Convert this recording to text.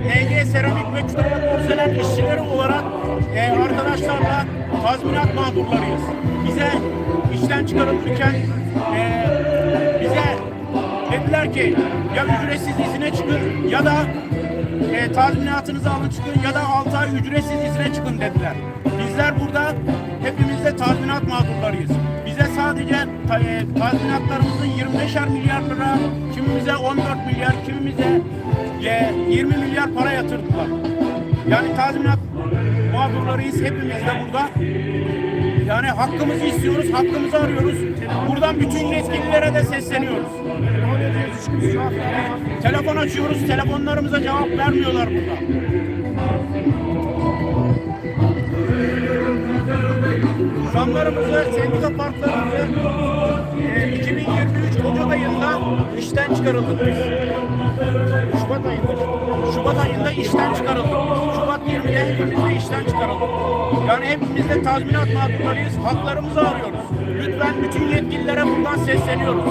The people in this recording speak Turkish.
NG Seramik ve Kütahya Porselen işçileri olarak e, arkadaşlarla tazminat mağdurlarıyız. Bize işten çıkarılırken e, bize dediler ki ya ücretsiz izine çıkın ya da e, tazminatınızı alın çıkın ya da 6 ay ücretsiz izne çıkın dediler. Bizler burada hepimiz de tazminat mağdurlarıyız. Bize sadece e, tazminatlarımızın 25'er milyar lira, kimimize 14 milyar, kimimize 20 para yatırdılar. Yani tazminat mağdurlarıyız hepimiz de burada. Yani hakkımızı istiyoruz, hakkımızı arıyoruz. Buradan bütün yetkililere de sesleniyoruz. Telefon açıyoruz, telefonlarımıza cevap vermiyorlar burada. Zamlarımızı, sendika parklarımızı e, 2023 Ocak ayında işten çıkarıldık biz. Şubat ayında işten çıkarıldık. Şubat 20'de hepimiz işten çıkarıldık. Yani hepimiz de tazminat mağdurlarıyız. Haklarımızı arıyoruz. Lütfen bütün yetkililere buradan sesleniyoruz.